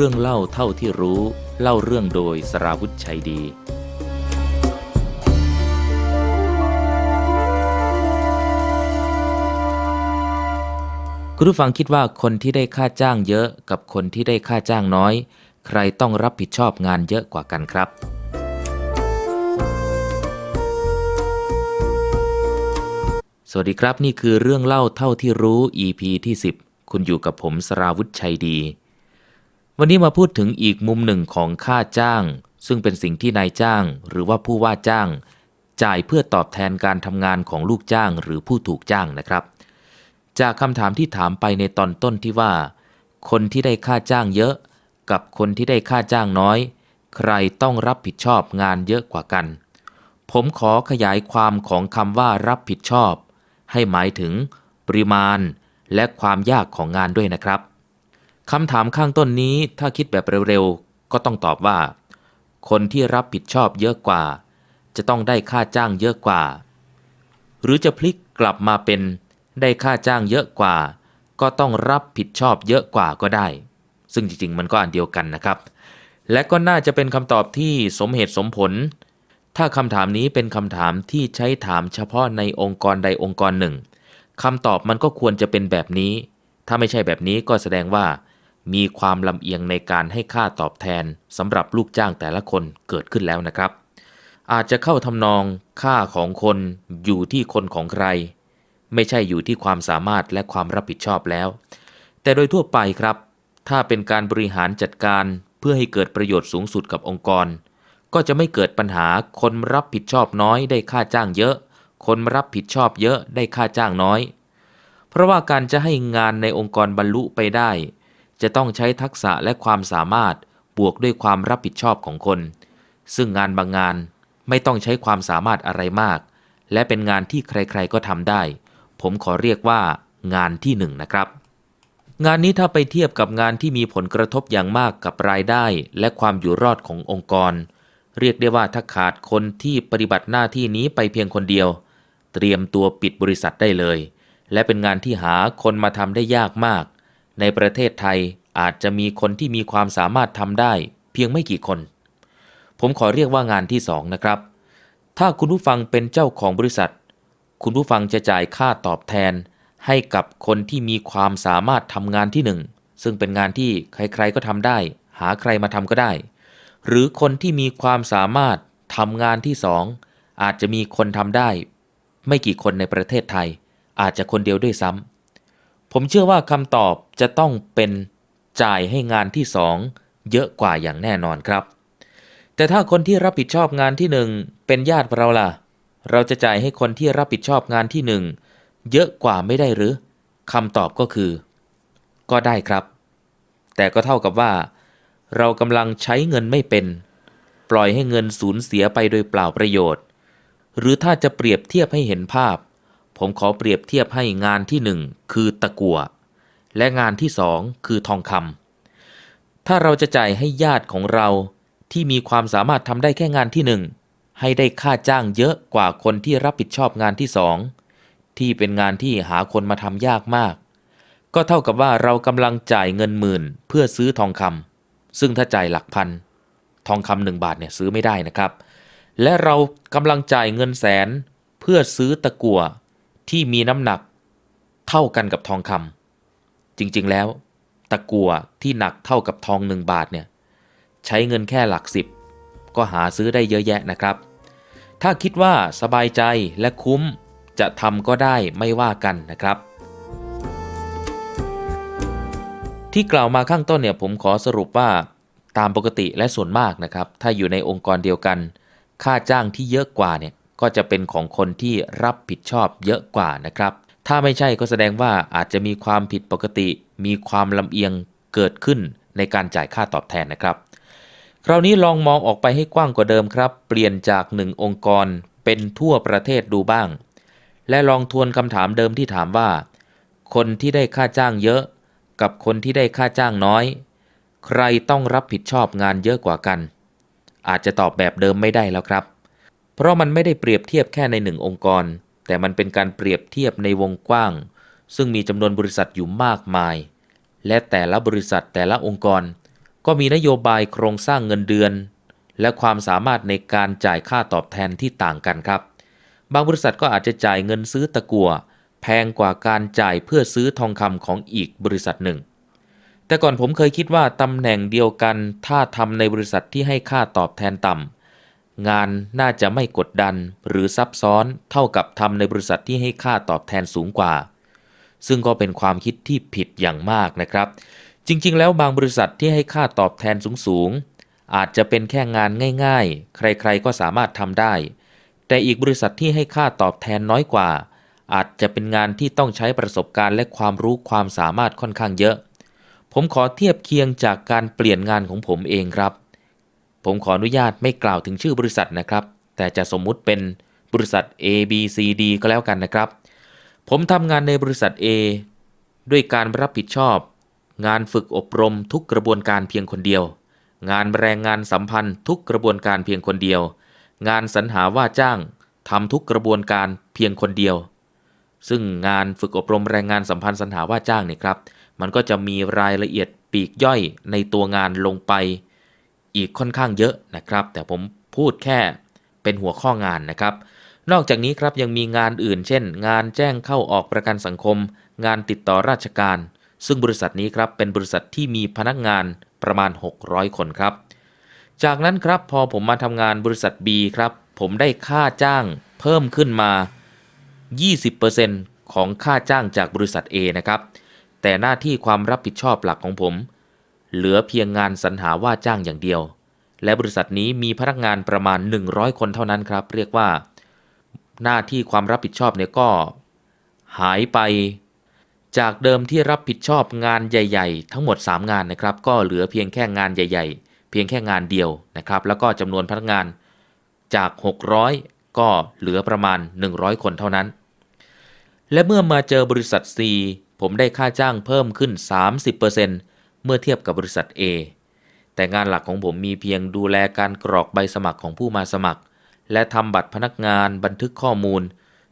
รื่องเล่าเท่าที่รู้เล่าเรื่องโดยสราวุธชัยดี คุณผู้ฟังคิดว่าคนที่ได้ค่าจ้างเยอะกับคนที่ได้ค่าจ้างน้อย ใครต้องรับผิดชอบงานเยอะกว่ากันครับสวัสดีครับ นี่คือเรื่องเล่าเท่าที่รู้ EP ที่ 10 คุณอยู่กับผมสราวุธชัยดี วันนี้มาพูดถึงอีกมุมหนึ่งของค่าจ้าง ซึ่งเป็นสิ่งที่นายจ้าง หรือว่าผู้ว่าจ้าง จ่ายเพื่อตอบแทนการทำงานของลูกจ้างหรือผู้ถูกจ้างนะครับ จากคำถามที่ถามไปในตอนต้นที่ว่า คนที่ได้ค่าจ้างเยอะ กับคนที่ได้ค่าจ้างน้อย ใครต้องรับผิดชอบงานเยอะกว่ากัน ผมขอขยายความของคำว่ารับผิดชอบ ให้หมายถึง ปริมาณ และความยากของงานด้วยนะครับ คำถามข้างต้นนี้ถ้าคิดแบบเร็วๆ ก็ต้องตอบว่า คนที่รับผิดชอบเยอะกว่า จะต้องได้ค่าจ้างเยอะกว่า หรือจะพลิกกลับมาเป็น ได้ค่าจ้างเยอะกว่า ก็ต้องรับผิดชอบเยอะกว่าก็ได้ ซึ่งจริงๆ มันก็อันเดียวกันนะครับ และก็น่าจะเป็นคำตอบที่สมเหตุสมผล ถ้าคำถามนี้เป็นคำถามที่ใช้ถามเฉพาะในองค์กรใดองค์กรหนึ่งคำตอบมันก็ควรจะเป็นแบบนี้ ถ้าไม่ใช่แบบนี้ก็แสดงว่า มีความลำเอียงในการให้ค่าตอบแทนสำหรับลูกจ้างแต่ละคนเกิดขึ้นแล้วนะครับ อาจจะเข้าทำนองค่าของคนอยู่ที่คนของใคร ไม่ใช่อยู่ที่ความสามารถและความรับผิดชอบแล้ว แต่โดยทั่วไปครับ ถ้าเป็นการบริหารจัดการเพื่อให้เกิดประโยชน์สูงสุดกับองค์กร ก็จะไม่เกิดปัญหาคนรับผิดชอบน้อยได้ค่าจ้างเยอะ คนรับผิดชอบเยอะได้ค่าจ้างน้อย เพราะว่าการจะให้งานในองค์กรบรรลุไปได้ จะต้องใช้ทักษะและความสามารถบวกด้วยความรับผิดชอบของคน ซึ่งงานบางงานไม่ต้องใช้ความสามารถอะไรมาก และเป็นงานที่ใครๆก็ทำได้ ผมขอเรียกว่างานที่หนึ่งนะครับ งานนี้ถ้าไปเทียบกับงานที่มีผลกระทบอย่างมากกับรายได้ และความอยู่รอดขององค์กร เรียกได้ว่าถ้าขาดคนที่ปฏิบัติหน้าที่นี้ไปเพียงคนเดียว เตรียมตัวปิดบริษัทได้เลย และเป็นงานที่หาคนมาทำได้ยากมาก ในประเทศไทยอาจจะมีคนที่มีความสามารถทำได้ เพียงไม่กี่คน ผมขอเรียกว่างานที่สองนะครับ ถ้าคุณผู้ฟังเป็นเจ้าของบริษัท คุณผู้ฟังจะจ่ายค่าตอบแทน ให้กับคนที่มีความสามารถทำงานที่หนึ่งซึ่งเป็นงานที่ใครๆก็ทำได้ หาใครมาทำก็ได้ หรือคนที่มีความสามารถทำงานที่สองอาจจะมีคนทำได้ ไม่กี่คนในประเทศไทย อาจจะคนเดียวด้วยซ้ำ ผมเชื่อว่าคำตอบจะต้องเป็นจ่ายให้งานที่สองเยอะกว่าอย่างแน่นอนครับ แต่ถ้าคนที่รับผิดชอบงานที่หนึ่งเป็นญาติเราล่ะ เราจะจ่ายให้คนที่รับผิดชอบงานที่หนึ่งเยอะกว่าไม่ได้หรือคำตอบก็คือ ก็ได้ครับ แต่ก็เท่ากับว่า เรากำลังใช้เงินไม่เป็น ปล่อยให้เงินสูญเสียไปโดยเปล่าประโยชน์ หรือถ้าจะเปรียบเทียบให้เห็นภาพ ผมขอเปรียบเทียบให้งานที่หนึ่งคือตะกั่วและงานที่สองคือทองคำถ้าเราจะจ่ายให้ญาติของเราที่มีความสามารถทำได้แค่งานที่หนึ่งให้ได้ค่าจ้างเยอะกว่าคนที่รับผิดชอบงานที่สองที่เป็นงานที่หาคนมาทำยากมาก ก็เท่ากับว่าเรากำลังจ่ายเงินหมื่นเพื่อซื้อทองคำซึ่งถ้าจ่ายหลักพันทองคำหนึ่งบาทเนี่ยซื้อไม่ได้นะครับ และเรากำลังจ่ายเงินแสนเพื่อซื้อตะกั่ว ที่มีน้ำหนักเท่ากันกับทองคำจริงๆแล้ว ตะกั่วที่หนักเท่ากับทองหนึ่งบาทเนี่ยใช้เงินแค่หลักสิบก็หาซื้อได้เยอะแยะนะครับ ถ้าคิดว่าสบายใจและคุ้มจะทำก็ได้ไม่ว่ากันนะครับ ที่กล่าวมาข้างต้นเนี่ยผมขอสรุปว่าตามปกติและส่วนมากนะครับ ถ้าอยู่ในองค์กรเดียวกัน ค่าจ้างที่เยอะกว่าเนี่ย ก็จะเป็นของคนที่รับผิดชอบเยอะกว่านะครับ ถ้าไม่ใช่ก็แสดงว่าอาจจะมีความผิดปกติ มีความลำเอียงเกิดขึ้นในการจ่ายค่าตอบแทนนะครับ คราวนี้ลองมองออกไปให้กว้างกว่าเดิมครับ เปลี่ยนจากหนึ่งองค์กรเป็นทั่วประเทศดูบ้าง และลองทวนคำถามเดิมที่ถามว่า คนที่ได้ค่าจ้างเยอะ กับคนที่ได้ค่าจ้างน้อย ใครต้องรับผิดชอบงานเยอะกว่ากัน อาจจะตอบแบบเดิมไม่ได้แล้วครับ เพราะมันไม่ได้เปรียบเทียบแค่ในหนึ่งองค์กร แต่มันเป็นการเปรียบเทียบในวงกว้าง ซึ่งมีจำนวนบริษัทอยู่มากมาย และแต่ละบริษัทแต่ละองค์กร ก็มีนโยบายโครงสร้างเงินเดือน และความสามารถในการจ่ายค่าตอบแทนที่ต่างกันครับ บางบริษัทก็อาจจะจ่ายเงินซื้อตะกั่วแพงกว่าการจ่ายเพื่อซื้อทองคำของอีกบริษัทหนึ่ง แต่ก่อนผมเคยคิดว่าตำแหน่งเดียวกัน ถ้าทำในบริษัทที่ให้ค่าตอบแทนต่ำ งานน่าจะไม่กดดันหรือซับซ้อนเท่ากับทำในบริษัทที่ให้ค่าตอบแทนสูงกว่า ซึ่งก็เป็นความคิดที่ผิดอย่างมากนะครับ จริงๆ แล้วบางบริษัทที่ให้ค่าตอบแทนสูงๆ อาจจะเป็นแค่งานง่าย ๆ ใครๆก็สามารถทำได้ แต่อีกบริษัทที่ให้ค่าตอบแทนน้อยกว่า อาจจะเป็นงานที่ต้องใช้ประสบการณ์และความรู้ความสามารถค่อนข้างเยอะ ผมขอเทียบเคียงจากการเปลี่ยนงานของผมเองครับ ผมขออนุญาตไม่กล่าวถึงชื่อบริษัทนะครับ แต่จะสมมุติเป็นบริษัท A B C D ก็แล้วกันนะครับ ผมทำงานในบริษัท A ด้วยการรับผิดชอบ งานฝึกอบรมทุกกระบวนการเพียงคนเดียว งานแรงงานสัมพันธ์ทุกกระบวนการเพียงคนเดียว งานสรรหาว่าจ้างทำทุกกระบวนการเพียงคนเดียว ซึ่งงานฝึกอบรมแรงงานสัมพันธ์สรรหาว่าจ้างเนี่ยครับ มันก็จะมีรายละเอียดปีกย่อยในตัวงานลงไป อีกค่อนข้างเยอะนะครับ แต่ผมพูดแค่เป็นหัวข้องานนะครับ นอกจากนี้ครับยังมีงานอื่น เช่น งานแจ้งเข้าออกประกันสังคม งานติดต่อราชการ ซึ่งบริษัทนี้ครับเป็นบริษัทที่มีพนักงานประมาณ 600 คนครับ จากนั้นครับพอผมมาทำงานบริษัท B ครับผมได้ค่าจ้างเพิ่มขึ้นมา 20%ของค่าจ้างจากบริษัท A นะครับ แต่หน้าที่ความรับผิดชอบหลักของผม เหลือเพียงงานสรรหาว่าจ้างอย่างเดียว และบริษัทนี้มีพนักงานประมาณ 100 คนเท่านั้นครับ เรียกว่า หน้าที่ความรับผิดชอบเนี่ยก็ หายไป จากเดิมที่รับผิดชอบงานใหญ่ ๆ ทั้งหมด 3 งานนะครับ ก็เหลือเพียงแค่งานใหญ่ ๆ เพียงแค่งานเดียวนะครับ แล้วก็จำนวนพนักงานจาก 600 ก็เหลือประมาณ 100 คนเท่านั้น และเมื่อมาเจอบริษัท C ผมได้ค่าจ้างเพิ่มขึ้น 30% เมื่อเทียบกับบริษัท A แต่งานหลักของผมมีเพียงดูแลการกรอกใบสมัครของผู้มาสมัคร และทำบัตรพนักงานบันทึกข้อมูล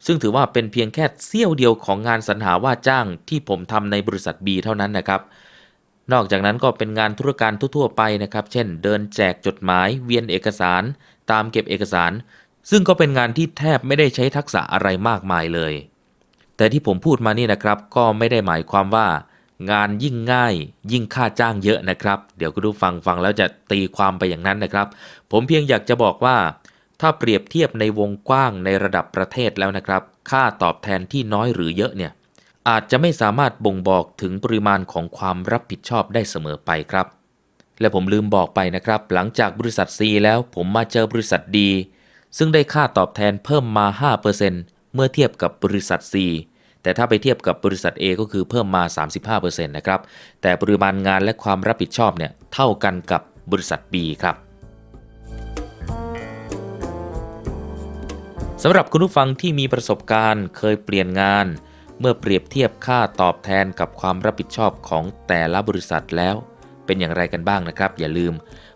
ซึ่งถือว่าเป็นเพียงแค่เสี้ยวเดียวของงานสรรหาว่าจ้างที่ผมทำในบริษัท B เท่านั้นนะครับ นอกจากนั้นก็เป็นงานธุรการทั่วๆไปนะครับ เช่น เดินแจกจดหมาย เวียนเอกสาร ตามเก็บเอกสาร ซึ่งก็เป็นงานที่แทบไม่ได้ใช้ทักษะอะไรมากมายเลย แต่ที่ผมพูดมานี่นะครับ ก็ไม่ได้หมายความว่า งานยิ่งง่ายยิ่งค่าจ้างเยอะนะครับ เดี๋ยวคุณผู้ฟังฟังแล้วจะตีความไปอย่างนั้นนะครับ ผมเพียงอยากจะบอกว่า ถ้าเปรียบเทียบในวงกว้างในระดับประเทศแล้วนะครับ ค่าตอบแทนที่น้อยหรือเยอะเนี่ยอาจจะไม่สามารถบ่งบอกถึงปริมาณของความรับผิดชอบได้เสมอไปครับ และผมลืมบอกไปนะครับ หลังจากบริษัท C แล้วผมมาเจอบริษัท D ซึ่งได้ค่าตอบแทนเพิ่มมา 5%เมื่อเทียบกับบริษัท C แต่ถ้าไปเทียบกับบริษัท A ก็คือเพิ่มมา 35%นะครับ แต่ปริมาณงานและความรับผิดชอบเนี่ยเท่ากันกับบริษัท B ครับสำหรับคุณผู้ฟังที่มีประสบการณ์เคยเปลี่ยนงาน เมื่อเปรียบเทียบค่าตอบแทนกับความรับผิดชอบของแต่ละบริษัทแล้ว เป็นอย่างไรกันบ้างนะครับ อย่าลืม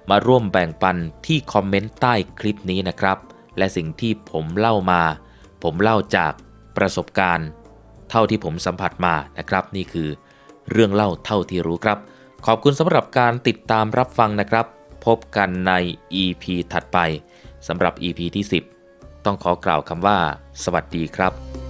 มาร่วมแบ่งปันที่คอมเมนต์ใต้คลิปนี้นะครับ และสิ่งที่ผมเล่ามา ผมเล่าจากประสบการณ์ เท่าที่ผมสัมผัสมานะครับ นี่คือเรื่องเล่าเท่าที่รู้ครับ ขอบคุณสำหรับการติดตามรับฟังนะครับ พบกันใน EP ถัดไปสำหรับ EP ที่ 10 ต้องขอกล่าวคำว่า สวัสดีครับ